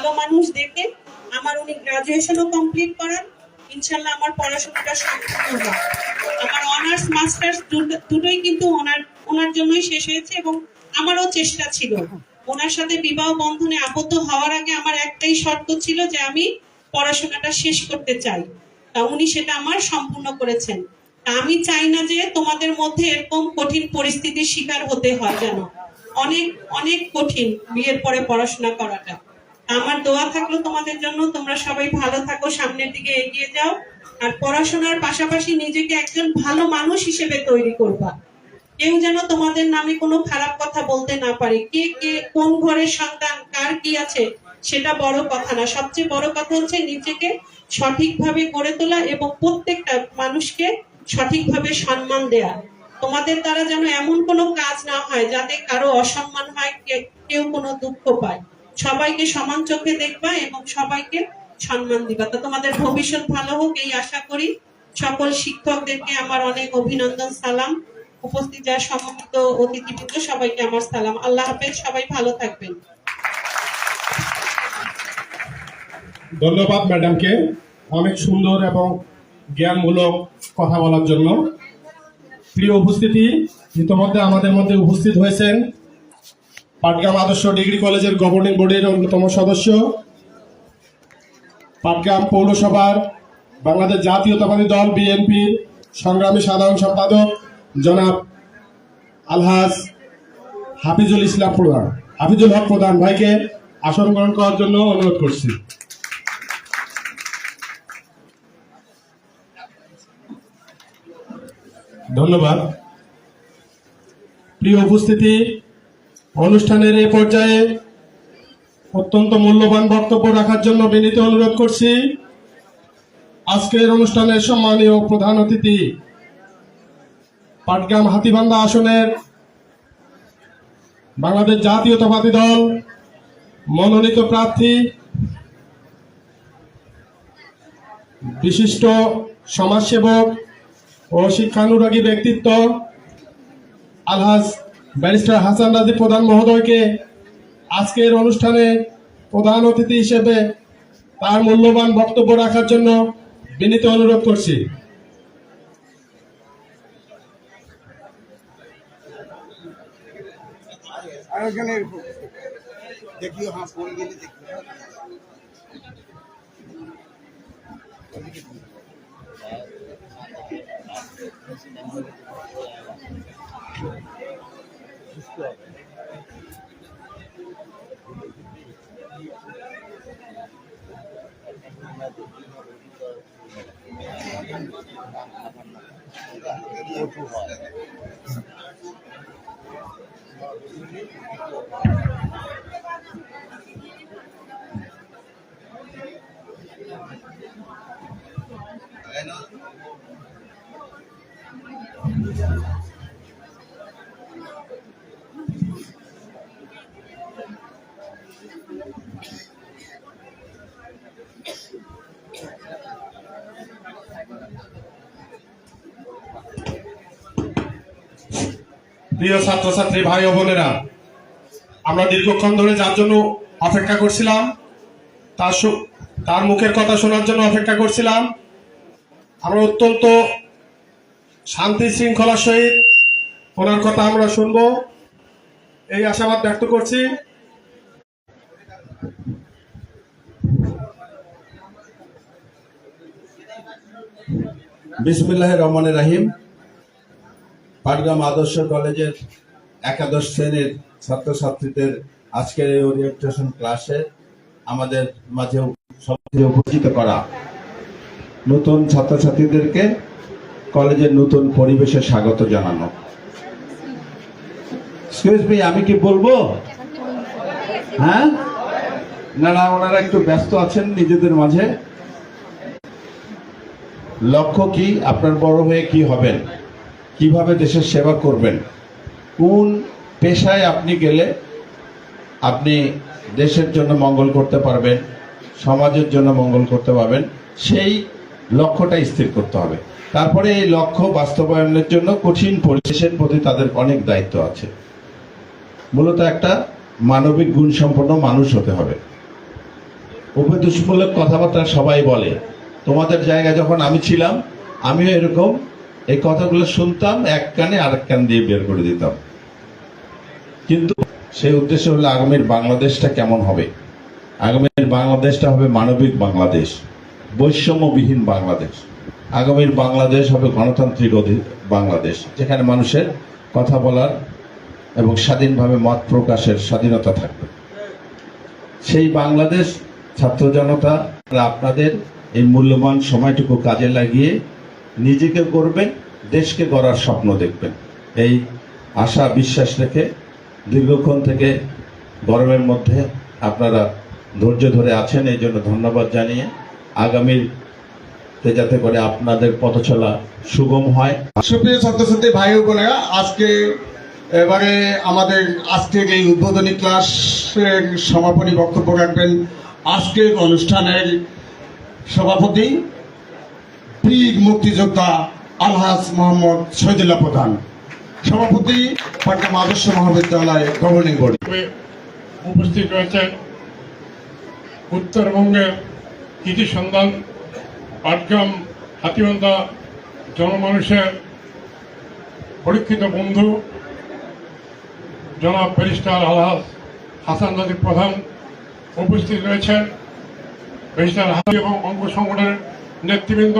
ভালো মানুষ দেখে আমার উনি গ্রাজুয়েশনও কমপ্লিট করান, ইনশাল্লাহ আমার পড়াশোনাটা সম্পূর্ণ হয় আমার অনার্স মাস্টার্স দুটোই কিন্তু ওনার ওনার জন্যই শেষ হয়েছে এবং আমারও চেষ্টা ছিল। ওনার সাথে বিবাহ বন্ধনে আবদ্ধ হওয়ার আগে আমার একটাই শর্ত ছিল যে আমি পড়াশোনাটা শেষ করতে চাই। তা উনি সেটা আমার সম্পূর্ণ করেছেন। আমি চাই না যে তোমাদের মধ্যে এরকম কঠিন পরিস্থিতির শিকার হতে হয় যেন। অনেক অনেক কঠিন বিয়ের পরে পড়াশোনা করাটা। আমার দোয়া থাকল তোমাদের জন্য। তোমরা সবাই ভালো থাকো, সামনের দিকে এগিয়ে যাও। আর পড়াশোনার পাশাপাশি নিজেকে একজন ভালো মানুষ হিসেবে তৈরি করবা। কেউ যেন তোমাদের নামে কোনো খারাপ কথা বলতে না পারে। কে কে, কোন ঘরের সন্তান, কার কি আছে, সেটা বড় কথা না। সবচেয়ে বড় কথা হচ্ছে নিজেকে সঠিকভাবে গড়ে তোলা এবং প্রত্যেকটা মানুষকে সঠিকভাবে সম্মান দেয়া। তোমাদের দ্বারা যেন এমন কোনো কাজ না হয় যাতে কারও অসম্মান হয় কেউ কোনো দুঃখ পায়। সবাইকে সমান চোখে দেখবা এবং সবাইকে সম্মান দিবা। তো তোমাদের ভবিষ্যৎ ভালো হোক, এই আশা করি। সকল শিক্ষকদেরকে আমার অনেক অভিনন্দন, সালাম। উপস্থিত যারা সমস্ত অতিথিবৃন্দ, সবাইকে আমার সালাম। আল্লাহ হাফেজ, সবাই ভালো থাকবেন। ধন্যবাদ ম্যাডামকে। অনেক সুন্দর এবং জ্ঞানমূলক কথা বলার জন্য। প্রিয় উপস্থিতি, ইতিমধ্যে আমাদের মধ্যে উপস্থিত হয়েছেন পাটগ্রাম আদর্শ ডিগ্রি কলেজের গভর্নিং বোর্ডের অন্যতম সদস্য। পাটগ্রাম পৌরসভার বাংলাদেশ জাতীয়তাবাদী দল, বিএনপির সংগ্রামী সাধারণ সম্পাদক জনাব আলহাজ হাফিজুল ইসলাম প্রধান। হাফিজুল হক প্রধান, ভাইকে আসন গ্রহণ করার জন্য অনুরোধ করছি। ধন্যবাদ। প্রিয় উপস্থিতি অনুষ্ঠানের এই পর্যায়ে অত্যন্ত মূল্যবান বক্তব্য রাখার জন্য বিনীত অনুরোধ করছি। আজকের অনুষ্ঠানের সম্মানীয় প্রধান অতিথি পাটগ্রাম হাতিবান্ধা আসনের বাংলাদেশ জাতীয়তাবাদী দল, মনোনীত প্রার্থী, বিশিষ্ট সমাজসেবক ও শিক্ষানুরাগী ব্যক্তিত্ব, আলহাজ ব্যারিস্টার হাসান রাজি প্রধান মহোদয়কে আজকের অনুষ্ঠানে প্রধান অতিথি হিসেবে তার মূল্যবান বক্তব্য রাখার জন্য বিনীত অনুরোধ করছি। ফোন গেলে দেখিও প্রিয় ছাত্রছাত্রী, ভাই ও বোনেরা, আমরা দীর্ঘক্ষণ ধরে যার জন্য অপেক্ষা করছিলাম, তার তার মুখের কথা শোনার জন্য অপেক্ষা করছিলাম। আমরা অত্যন্ত শান্তি শৃঙ্খলার সহিত ওনার কথা আমরা শুনব। এই আশাবাদ ব্যক্ত করছি। বিসমুল্লাহ রহমান রাহিম। পাটগ্রাম আদর্শ কলেজের একাদশ শ্রেণির ছাত্রছাত্রীদের আজকের এই ওরিয়েন্টেশন ক্লাসে আমাদের মাঝে সবাইকে উপস্থিত করা। নতুন ছাত্রছাত্রীদেরকে কলেজের নতুন পরিবেশে স্বাগত জানানো। আমি কি বলব? হ্যাঁ? না না, ওনারা একটু ব্যস্ত আছেন নিজেদের মাঝে। লক্ষ্য কি? আপনার বড় হয়ে কি হবেন? কীভাবে দেশের সেবা করবেন? কোন পেশায় আপনি গেলে আপনি দেশের জন্য মঙ্গল করতে পারবেন, সমাজের জন্য মঙ্গল করতে পারবেন, সেই লক্ষ্যটা স্থির করতে হবে। তারপরে এই লক্ষ্য বাস্তবায়নের জন্য কঠিন পরিবেশের প্রতি তাদের অনেক দায়িত্ব আছে। মূলত একটা মানবিক গুণ সম্পন্ন মানুষ হতে হবে। উপদেশমূলক কথাবার্তা সবাই বলে, তোমাদের জায়গায় যখন আমি ছিলাম, আমিও এরকম এই কথাগুলো শুনতাম, এক কানে আরেক কান দিয়ে বের করে দিতাম। কিন্তু সেই উদ্দেশ্য হলো আগামীর বাংলাদেশটা কেমন হবে? আগামীর বাংলাদেশটা হবে মানবিক বাংলাদেশ, বৈষম্যবিহীন বাংলাদেশ। আগামীর বাংলাদেশ হবে গণতান্ত্রিক বাংলাদেশ, যেখানে মানুষের কথা বলার এবং স্বাধীনভাবে মত প্রকাশের স্বাধীনতা থাকবে। সেই বাংলাদেশ ছাত্র জনতা, আপনাদের এই মূল্যবান সময়টুকু কাজে লাগিয়ে নিজেকে করবেন দেশকে গড়ার স্বপ্ন দেখবেন। এই আশা, বিশ্বাস রেখে দীর্ঘক্ষণ থেকে গরমের মধ্যে আপনারা ধৈর্য ধরে আছেন, এই জন্য ধন্যবাদ জানিয়ে আগামীর যাতে করে আপনাদের পথ চলা সুগম হয়। সুপ্রিয় ছাত্রছাত্রী, ভাই বোনেরা, আজকে এবারে আমাদের আজকের এই উদ্বোধনী ক্লাসের সমাপনী বক্তব্য রাখবেন আজকের অনুষ্ঠানের সভাপতি বীর মুক্তিযোদ্ধা আলহাজ মোহাম্মদ শহীদুল্লাহ প্রধান। সভাপতি পাটগ্রাম আদর্শ মহাবিদ্যালয় গভর্নিং হিসেবে উপস্থিত রয়েছেন উত্তরবঙ্গের কৃতি সন্ধান পাটগ্রাম হাতিবান্ধা জনমানুষের পরীক্ষিত বন্ধু জনাব ব্যারিস্টার আলহাজ হাসান জাতির প্রধান উপস্থিত রয়েছেন। ব্যারিস্টার হাতি এবং অঙ্গ সংগঠনের নেতৃবৃন্দ